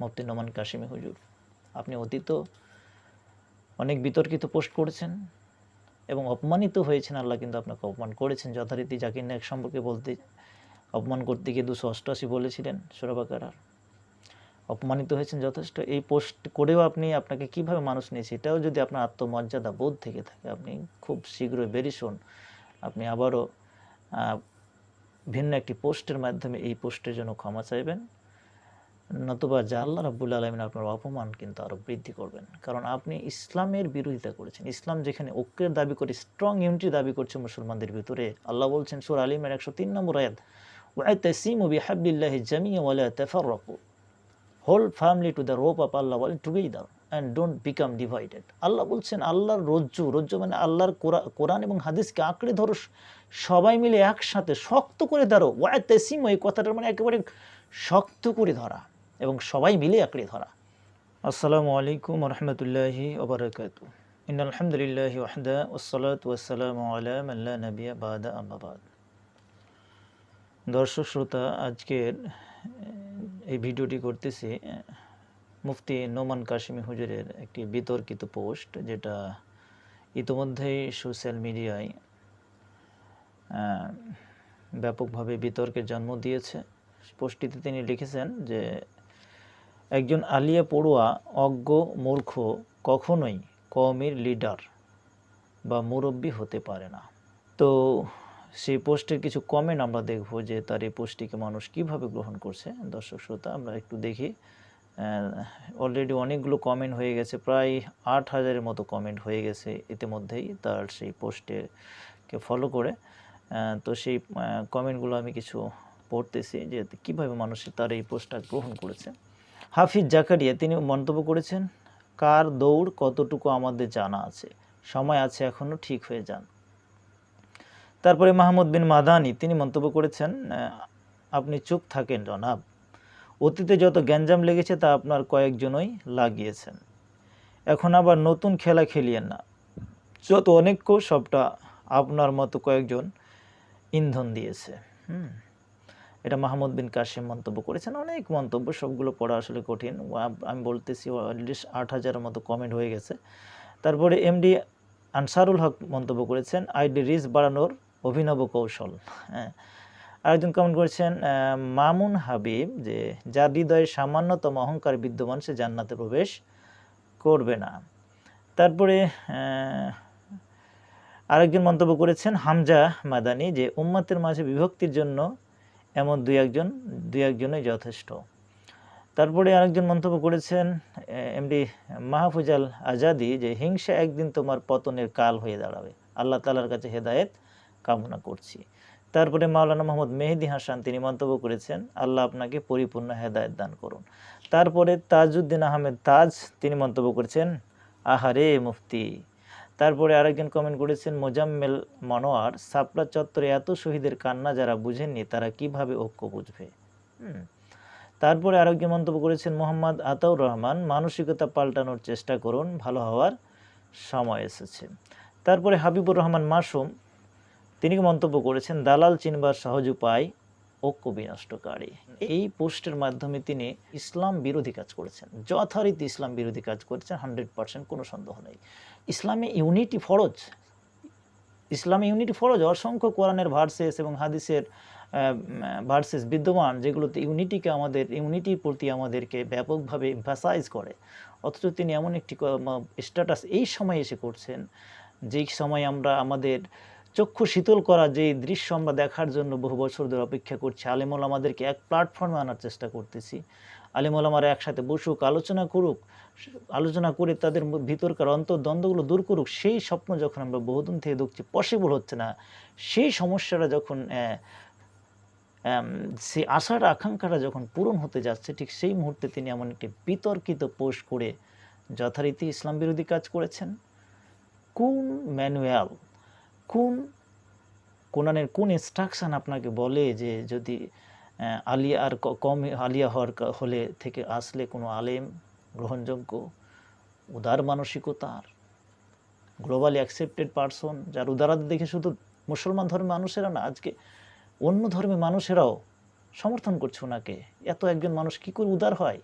মুফতি নোমান কাশিমি হুজুর। আপনি অতীত অনেক বিতর্কিত পোস্ট করেছেন এবং অপমানিত হয়েছেন, আল্লাহ কিন্তু আপনাকে অপমান করেছেন। যথারীতি জাকির নায়ক সম্পর্কে বলতে অপমান করতে গিয়ে দুশো অষ্টআশি বলেছিলেন সুরবাকার অপমানিত হয়েছেন যথেষ্ট। এই পোস্ট করেও আপনি আপনাকে কীভাবে মানুষ নিয়েছে, এটাও যদি আপনার আত্মমর্যাদা বোধ থেকে থাকে, আপনি খুব শীঘ্রই বেরিয়ে আপনি আবারও ভিন্ন একটি পোস্টের মাধ্যমে এই পোস্টের জন্য ক্ষমা চাইবেন। নতুবা যা আল্লাহ রাব্বুল আলমিন আপনার অপমান কিন্তু আরও বৃদ্ধি করবেন। কারণ আপনি ইসলামের বিরোধিতা করেছেন। ইসলাম যেখানে ঐক্যের দাবি করে স্ট্রং ইউনিটি দাবি করছে মুসলমানদের ভিতরে, আল্লাহ বলছেন সুর আলিমের একশো তিন নম্বর আয়াত ওয়াইতাসিমু বিহাবলিল্লাহি জামিয়া ওয়ালা তাফাররাকু। Hold firmly to the rope of Allah all together and don't become divided Allah বলছেন, আল্লাহর রজ্জু রজ্জু মানে আল্লাহর কোরআ- কোরআন এবং হাদিসকে আঁকড়ে ধরো, সবাই মিলে একসাথে শক্ত করে ধরো। ওয়াইতাসিমু এই কথাটার মানে একেবারে শক্ত করে ধরা। এবং সবাই মিলে আঁকড়ে ধরা। আসসালামু আলাইকুম রহমতুল্লাহি ওবরাকাতু। ইন আলহামদুলিল্লাহ ওয়াহদা ওসলাত ওয়াসালামু আলা মাল্লা নবিয়া বাদা আম্মাবাদ দর্শক শ্রোতা, আজকের এই ভিডিওটি করতেছি মুফতি নোমান কাশিমি হুজুরের একটি বিতর্কিত পোস্ট, যেটা ইতোমধ্যেই সোশ্যাল মিডিয়ায় ব্যাপকভাবে বিতর্কের জন্ম দিয়েছে। পোস্টটিতে তিনি লিখেছেন যে একজন আলিয়া পড়ুয়া অজ্ঞ মূর্খ কখনোই কওমের লিডার বা মুরব্বী হতে পারে না। তো সেই পোস্টের কিছু কমেন্ট আমরা দেখব যে তার এই পোস্টটিকে মানুষ কীভাবে গ্রহণ করছে। দর্শক শ্রোতা, আমরা একটু দেখি। অলরেডি অনেকগুলো কমেন্ট হয়ে গেছে, প্রায় আট হাজারের মতো কমেন্ট হয়ে গেছে ইতিমধ্যেই তার সেই পোস্টেকে ফলো করে। তো সেই কমেন্টগুলো আমি কিছু পড়তেছি যে কীভাবে মানুষ তার এই পোস্টটা গ্রহণ করেছে। হাফিজ জাকারিয়া, তিনি মন্তব্য করেছেন, কার দৌড় কতটুকু আমাদের জানা আছে? সময় আছে এখনও ঠিক হয়ে যান। তারপরে মাহমুদ বিন মাদানি, তিনি মন্তব্য করেছেন আপনি চুপ থাকেন জনাব। অতীতে যত গ্যাঞ্জাম লেগেছে, তা আপনার কয়েকজনই লাগিয়েছেন। এখন আবার নতুন খেলা খেলিয়েন না। যত অনেক সবটা আপনার মতো কয়েকজন ইন্ধন দিয়েছে। হুম। এটা মাহমুদ বিন কাশিম মন্তব্য করেছেন। অনেক মন্তব্য, সবগুলো পড়া আসলে কঠিন। আমি বলতেছি অ্যাটলিস্ট আট হাজারের মতো কমেন্ট হয়ে গেছে। তারপরে এমডি আনসারুল হক মন্তব্য করেছেন আইডি রিচ বাড়ানোর অভিনব কৌশল। হ্যাঁ। আরেকজন কমেন্ট করেছেন মামুন হাবিব যে যার হৃদয়ে সামান্যতম অহংকার বিদ্যমান, সে জান্নাতে প্রবেশ করবে না। তারপরে আরেকজন মন্তব্য করেছেন, হামজা মাদানি যে, উম্মাতের মাঝে বিভক্তির জন্য এমন দুই একজন, দুই একজনই যথেষ্ট। তারপরে আরেকজন মন্তব্য করেছেন এমডি মাহফুজাল আজাদি যে, হিংসা একদিন তোমার পতনের কাল হয়ে দাঁড়াবে। আল্লাহ তালার কাছে হেদায়েত কামনা করছি। তারপরে মাওলানা মোহাম্মদ মেহেদি হাসান, তিনি মন্তব্য করেছেন, আল্লাহ আপনাকে পরিপূর্ণ হেদায়ত দান করুন। তারপরে তাজউদ্দিন আহমেদ তাজ, তিনি মন্তব্য করেছেন, আহারে মুফতি তারপরে আরেকজন কমেন্ট করেছেন, মোজাম্মেল মনোয়ার, সাপলা চত্বরে এত শহীদের কান্না যারা বুঝেননি, তারা কীভাবে ঐক্য বুঝবে। তারপরে আরেকজন মন্তব্য করেছেন, মোহাম্মদ আতাউর রহমান, মানসিকতা পাল্টানোর চেষ্টা করুন, ভালো হওয়ার সময় এসেছে তারপরে হাবিবুর রহমান মাসুম, তিনি মন্তব্য করেছেন, দালাল চিনবার সহজ উপায় ঐক্য বিনষ্টকারী এই পোস্টের মাধ্যমে তিনি ইসলাম বিরোধী কাজ করেছেন। যথারীতি ইসলাম বিরোধী কাজ করেছেন, হান্ড্রেড পার্সেন্ট কোনো সন্দেহ নেই। ইসলামে ইউনিটি ফরজ। ইসলামে ইউনিটি ফরজ অসংখ্য কোরআনের ভার্সেস এবং হাদিসের ভার্সেস বিদ্যমান, যেগুলোতে ইউনিটিকে আমাদের ইউনিটির প্রতি আমাদেরকে ব্যাপকভাবে এমফাসাইজ করে। অথচ তিনি এমন একটি স্ট্যাটাস এই সময় এসে করছেন, যেই সময় আমরা আমাদের চক্ষু শীতল করা যে দৃশ্য আমরা দেখার জন্য বহু বছর ধরে অপেক্ষা করছি, আলিমুল আমাদেরকে এক প্ল্যাটফর্মে আনার চেষ্টা করতেছি। আলিমুল আমারা একসাথে বসুক, আলোচনা করুক, আলোচনা করে তাদের ভিতরকার অন্তর্দ্বন্দ্বগুলো দূর করুক, সেই স্বপ্ন যখন আমরা বহুদিন থেকে দেখছি পসিবল হচ্ছে না, সেই সমস্যাটা যখন সেই আশার আকাঙ্ক্ষাটা যখন পূরণ হতে যাচ্ছে, ঠিক সেই মুহূর্তে তিনি এমন একটি বিতর্কিত পোস্ট করে যথারীতি ইসলাম বিরোধী কাজ করেছেন। কোন ম্যানুয়াল কোন কোরআনের কোন ইনস্ট্রাকশন আপনাকে বলে যে যদি আলিয়া আর কম আলিয়া হওয়ার হলে থেকে আসলে কোনো আলেম গ্রহণযোগ্য, উদার মানসিকতার গ্লোবালি অ্যাকসেপ্টেড পারসন যার উদারতা দেখে শুধু মুসলমান ধর্মের মানুষেরা না, আজকে অন্য ধর্মের মানুষেরাও সমর্থন করছে ওনাকে। এত একজন মানুষ কী করে উদার হয়?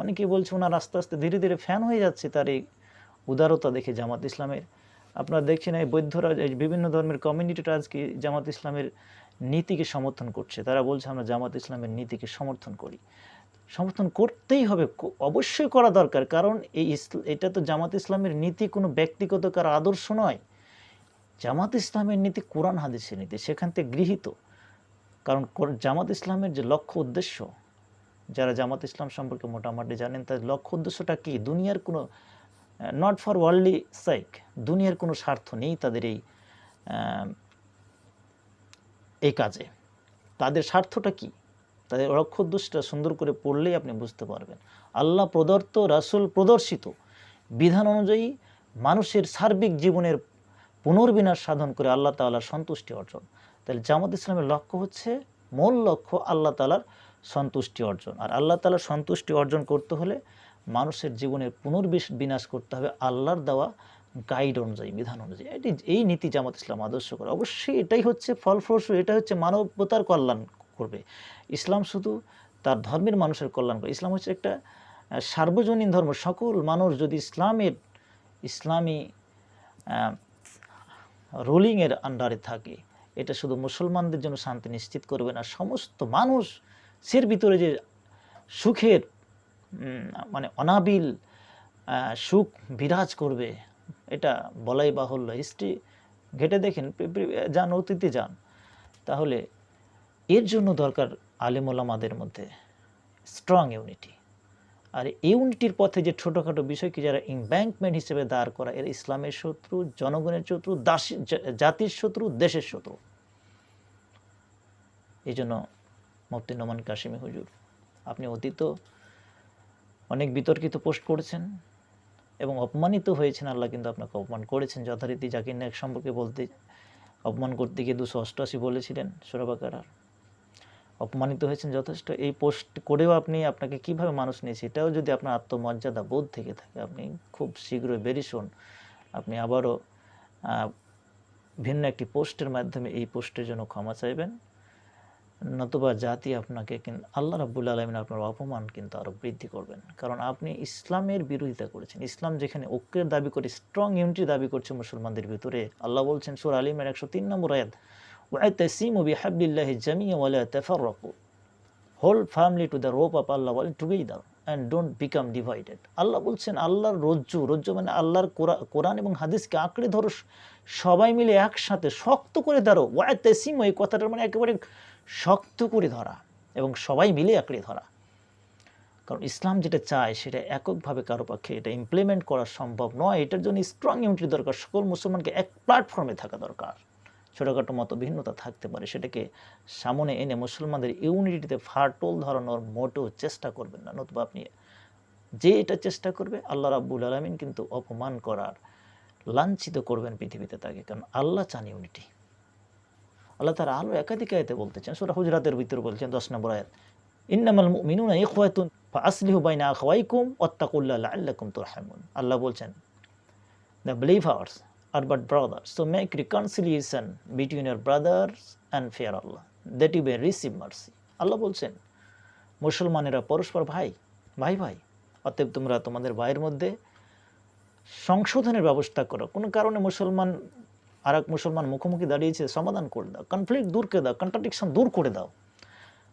অনেকে বলছে ওনার আস্তে আস্তে ধীরে ধীরে ফ্যান হয়ে যাচ্ছে তার এই উদারতা দেখে জামাত ইসলামের। আপনারা দেখছেন এই এই বিভিন্ন ধর্মের কমিউনিটিটা আজকে জামাত ইসলামের নীতিকে সমর্থন করছে? তারা বলছে, আমরা জামাত ইসলামের নীতিকে সমর্থন করি। সমর্থন করতেই হবে অবশ্যই করা দরকার। কারণ এই এটা তো জামাত ইসলামের নীতি, কোনো ব্যক্তিগত কার আদর্শ নয়। জামাত ইসলামের নীতি কোরআন হাদিসের নীতি, সেখান থেকে গৃহীত। কারণ কোর- জামাত ইসলামের যে লক্ষ্য উদ্দেশ্য, যারা জামাত ইসলাম সম্পর্কে মোটামুটি জানেন, তার লক্ষ্য উদ্দেশ্যটা কি? দুনিয়ার কোনো নট ফর ওয়ার্ল্ডলি সাইক দুনিয়ার কোনো স্বার্থ নেই তাদের এই এই কাজে। তাদের স্বার্থটা কি? তাদের উদ্দেশ্যটা সুন্দর করে পড়লেই আপনি বুঝতে পারবেন। আল্লাহ প্রদত্ত, রাসুল প্রদর্শিত বিধান অনুযায়ী মানুষের সার্বিক জীবনের পুনর্বিনাশ সাধন করে আল্লাহ তাআলার সন্তুষ্টি অর্জন। তাহলে জামাত ইসলামের লক্ষ্য হচ্ছে, মূল লক্ষ্য আল্লাহ তাআলার সন্তুষ্টি অর্জন। আর আল্লাহ তাআলার সন্তুষ্টি অর্জন করতে হলে মানুষের জীবনের পুনর্বিশ বিনাশ করতে হবে আল্লাহর দেওয়া গাইড অনুযায়ী, বিধান অনুযায়ী। এটি, এই নীতি জামাত ইসলাম আদর্শ করে। অবশ্যই এটাই হচ্ছে ফলপ্রসূ এটা হচ্ছে মানবতার কল্যাণ করবে। ইসলাম শুধু তার ধর্মের মানুষের কল্যাণ করে, ইসলাম হচ্ছে একটা সার্বজনীন ধর্ম। সকল মানুষ যদি ইসলামের, ইসলামী রুলিংয়ের আন্ডারে থাকে, এটা শুধু মুসলমানদের জন্য শান্তি নিশ্চিত করবে না। সমস্ত মানুষের ভিতরে যে সুখের মানে অনাবিল সুখ বিরাজ করবে, এটা বলাই বাহুল্য। হিস্ট্রি ঘেটে দেখেন যান, অতীতে যান, তাহলে এর জন্য দরকার আলেমোলামাদের মধ্যে স্ট্রং ইউনিটি আর ইউনিটির পথে যে ছোটোখাটো বিষয়কে যারা ইম্ব্যাঙ্কমেন্ট হিসেবে দাঁড় করা, এর ইসলামের শত্রু, জনগণের শত্রু, দাসী জাতির শত্রু, দেশের শত্রু। এই জন্য মুফতি নোমান কাশিমি হুজুর, আপনি অতীত অনেক বিতর্কিত পোস্ট করেছেন এবং অপমানিত হয়েছেন। আল্লাহ কিন্তু আপনাকে অপমান করেছেন। যথারীতি জাকির নায়ক সম্পর্কে বলতে অপমান করতে গিয়ে দুশো অষ্টআশি বলেছিলেন সুরাবাকার অপমানিত হয়েছেন যথেষ্ট। এই পোস্ট করেও আপনি আপনাকে কীভাবে মানুষ নিয়েছে এটাও যদি আপনার আত্মমর্যাদা বোধ থেকে থাকে, আপনি খুব শীঘ্রই বেরিসুন আপনি আবারও ভিন্ন একটি পোস্টের মাধ্যমে এই পোস্টের জন্য ক্ষমা চাইবেন। নতুবা জাতি আপনাকে আল্লাহ রাবুল আলমিন আপনার অপমান কিন্তু আরও বৃদ্ধি করবেন। কারণ আপনি ইসলামের বিরোধিতা করেছেন। ইসলাম যেখানে ঐক্যের দাবি করে স্ট্রং ইউনিটি দাবি করছে মুসলমানদের ভিতরে, আল্লাহ বলছেন সুর আলিমের একশো তিন নম্বর আয়াত ওয়াই তসিম ও বিহাবিল্লাহ জামিয়া ওয়ালা তাফাররাকু। Hold firmly to the rope of Allah all together and don't become divided Allah বলছেন, আল্লাহর রজ্জু রজ্জু মানে আল্লাহর কোরআন এবং হাদিসকে আঁকড়ে ধরো, সবাই মিলে একসাথে শক্ত করে ধরো ওয়াই তসিম ওই কথাটার মানে একেবারে শক্ত করে ধরা এবং সবাই মিলে আঁকড়ে ধরা। কারণ ইসলাম যেটা চায় সেটা এককভাবে কারও পক্ষে এটা ইমপ্লিমেন্ট করা সম্ভব নয়। এটার জন্য স্ট্রং ইউনিটি দরকার। সকল মুসলমানকে এক প্ল্যাটফর্মে থাকা দরকার। ছোটোখাটো মতো ভিন্নতা থাকতে পারে। সেটাকে সামনে এনে মুসলমানদের ইউনিটিতে ফাটল ধরানোর মোটেও চেষ্টা করবেন না। নতুবা আপনি যে এটা চেষ্টা করবে, আল্লাহ রাব্বুল আলমিন কিন্তু অপমান করার, লাঞ্ছিত করবেন পৃথিবীতে তাকে। কারণ আল্লাহ চান ইউনিটি আল্লাহ তার আলো একাধিক আয়তে বলতে চান সুরা হুজরাতের ভিতরে বলছেন দশ নম্বর আয়াত ইন্নামাল মুমিনুনা ইখওয়াতুন ফাআসলিহু বাইনা আখওয়াইকুম ওয়াত্তাকুল্লাহ লাআল্লাকুম তুরহামুন আল্লাহ বলছেন the believers are but brothers. So make reconciliation between your brothers and fear Allah, that you may receive mercy. আল্লাহ বলছেন মুসলমানেরা পরস্পর ভাই ভাই ভাই অতএব তোমরা তোমাদের ভাইয়ের মধ্যে সংশোধনের ব্যবস্থা করো কোনো কারণে মুসলমান আর এক মুসলমান মুখোমুখি দাঁড়িয়েছে, সমাধান করে দাও। কনফ্লিক্ট দূর করে দাও কন্ট্রাডিকশন দূর করে দাও।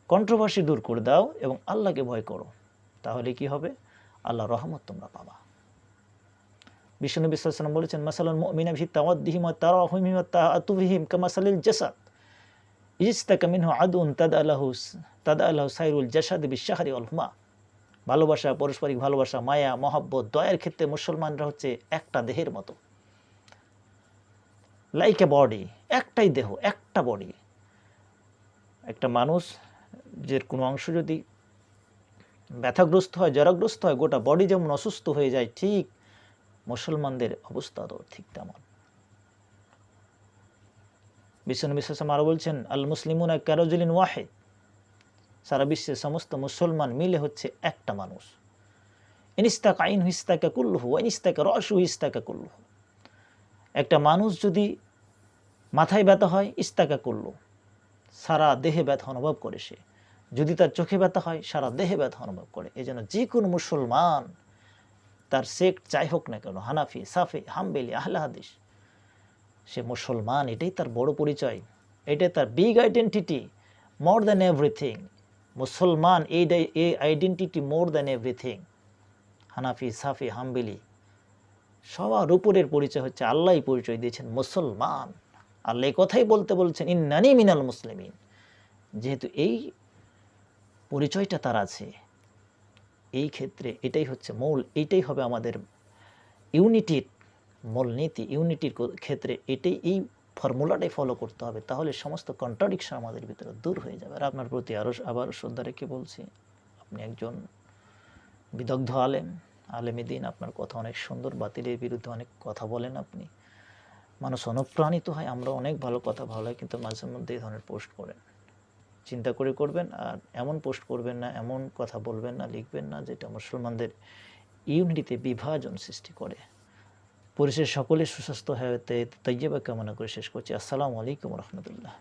কন্ট্রোভার্সি দূর করে দাও এবং আল্লাহকে ভয় করো। তাহলে কি হবে? আল্লাহ রহমত তোমরা পাবা। বিষ্ণু বিশ্বাসন বলেছেন, মাসালুল মুমিনা ফি তাওয়াদ্দিহিম ওয়া তারাহুমিম ওয়া তাআতুফিহিম কামাসালিল জাসাদ। ইজতাকা মিনহু আদুন তাদআলাহু তাদআলাহু সাইরুল জাসাদ বিশাহরি ওয়াল হুমা। ভালোবাসা, পারস্পরিক ভালোবাসা, মায়া, মহব্বত, দয়ার ক্ষেত্রে মুসলমানরা হচ্ছে একটা দেহের মতো। লাইক এ বডি একটাই দেহ, একটা বডি একটা মানুষ, যে কোনো অংশ যদি ব্যথাগ্রস্ত হয় জ্বরাগ্রস্ত হয়, গোটা বডি যেমন অসুস্থ হয়ে যায়, ঠিক মুসলমানদের অবস্থা তো ঠিক তেমন। বিশ্বনবী বিশ্বাসম আরও বলছেন, আল মুসলিমুন এক ক্যারোজলিন ওয়াহেদ। সারা বিশ্বের সমস্ত মুসলমান মিলে হচ্ছে একটা মানুষ। ইনিস্তাক আইন হিস্তাকা কুল্লুহু ইনিস্তাকা রসু হিস্তাকা কুল্লুহু। একটা মানুষ যদি মাথায় ব্যথা হয়, ইস্তাকা করল। সারা দেহে ব্যথা অনুভব করে সে। যদি তার চোখে ব্যথা হয়, সারা দেহে ব্যথা অনুভব করে। এই জন্য যে কোনো মুসলমান তার সেক্ট যাই হোক না কেন, হানাফি, সাফি, হামবেলি, আহলে হাদিস, সে মুসলমান, এটাই তার বড় পরিচয়। এটাই তার big identity more than everything মুসলমান এই এই identity more than everything Hanafi, Shafi, Hanbali, সবার উপরের পরিচয় হচ্ছে, আল্লাহই পরিচয় দিয়েছেন মুসলমান। আল্লাহ কথাই বলতে বলছেন, ইন্নানি মিনাল মুসলিমিন। যেহেতু এই পরিচয়টা তার আছে, এই ক্ষেত্রে এটাই হচ্ছে মূল এইটাই হবে আমাদের ইউনিটির মূলনীতি, ইউনিটির ক্ষেত্রে এটাই, এই ফর্মুলাটাই ফলো করতে হবে, তাহলে সমস্ত কন্ট্রাডিকশন আমাদের ভিতরে দূর হয়ে যাবে। আর আপনার প্রতি আরও আবার শ্রদ্ধা রেখে বলছি, আপনি একজন বিদগ্ধ আলেম, আলেমী দিন, আপনার কথা অনেক সুন্দর, বাতিলের বিরুদ্ধে অনেক কথা বলেন আপনি। মানুষ অনুপ্রাণিত হয়, আমরা অনেক ভালো কথা ভালো হয়, কিন্তু মাঝে মধ্যে এই ধরনের পোস্ট করেন। চিন্তা করে করবেন, আর এমন পোস্ট করবেন না, এমন কথা বলবেন না, লিখবেন না, যেটা মুসলমানদের ইউনিটিতে বিভাজন সৃষ্টি করে। পরিশেষ সকলে সুস্বাস্থ্য হয়ে তৈয়বা কামনা করে শেষ করছি। আসসালামু আলাইকুম রহমতুল্লাহ।